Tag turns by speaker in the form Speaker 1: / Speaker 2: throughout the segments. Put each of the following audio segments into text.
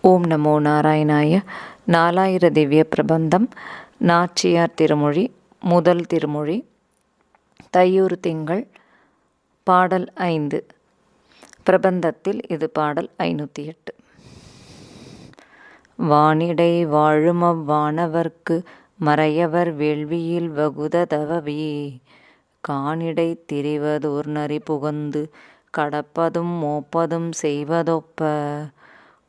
Speaker 1: ஓம் நமோ நாராயணாய. நாலாயிர திவ்ய பிரபந்தம். நாச்சியார் திருமொழி முதல் திருமொழி. தையூர் திங்கள் பாடல் ஐந்து. பிரபந்தத்தில் இது பாடல் ஐநூற்றி எட்டு. வானிடை வாழும் அவ்வானவர்க்கு மறையவர் வேள்வியில் வகுததவவே. கானிடை திரிவதோர் நரி புகுந்து கடப்பதும் மோப்பதும் செய்வதொப்ப.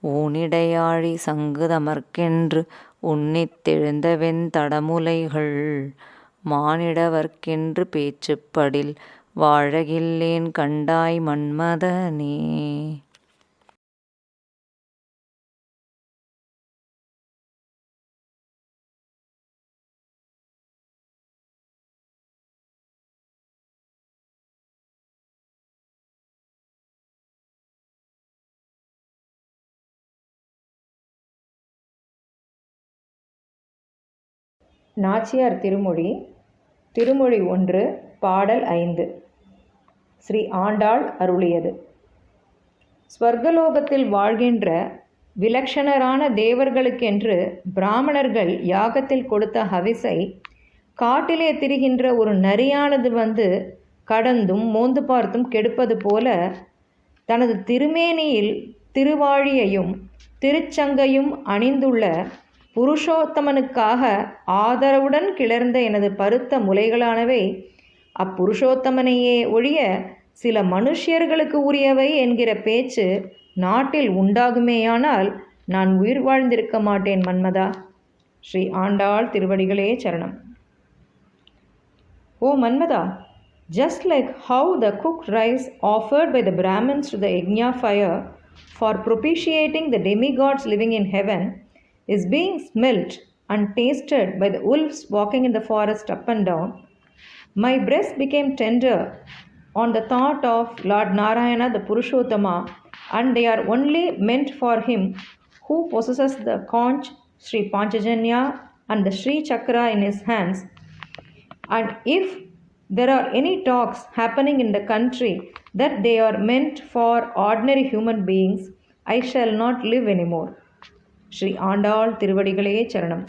Speaker 1: ஊனிடையாழி சங்குதமர்க்கென்று உன்னித் தெழுந்தவென் தடமுலைகள். மானிடவர்க்கென்று பேச்சுப்படில் வாழகில்லேன் கண்டாய் மன்மதனே.
Speaker 2: நாச்சியார் திருமொழி திருமொழி ஒன்று பாடல் ஐந்து. ஸ்ரீ ஆண்டாள் அருளியது. ஸ்வர்கலோகத்தில் வாழ்கின்ற விலக்ஷணரான தேவர்களுக்கென்று பிராமணர்கள் யாகத்தில் கொடுத்த ஹவிசை காட்டிலே திரிகின்ற ஒரு நரியானது வந்து கடந்தும் மோந்து பார்த்தும் கெடுப்பது போல தனது திருமேனியில் திருவாழியையும் திருச்சங்கையும் அணிந்துள்ள புருஷோத்தமனுக்காக ஆதரவுடன் கிளர்ந்த எனது பருத்த முலைகளானவை அப்புருஷோத்தமனையே ஒழிய சில மனுஷியர்களுக்கு உரியவை என்கிற பேச்சு நாட்டில் உண்டாகுமேயானால் நான் உயிர் வாழ்ந்திருக்க மாட்டேன் மன்மதா. ஸ்ரீ ஆண்டாள் திருவடிகளே சரணம். ஓ மன்மதா just like how the cooked rice offered by the Brahmins to the Yajna fire for propitiating the demigods living in heaven is being smelt and tasted by the wolves walking in the forest up and down, my breast became tender on the thought of Lord Narayana the Purushottama, and they are only meant for him who possesses the conch, Sri Panchajanya, and the Sri Chakra in his hands. And if there are any talks happening in the country that they are meant for ordinary human beings, I shall not live anymore. Sri Andal திருவடிகளே சரணம்.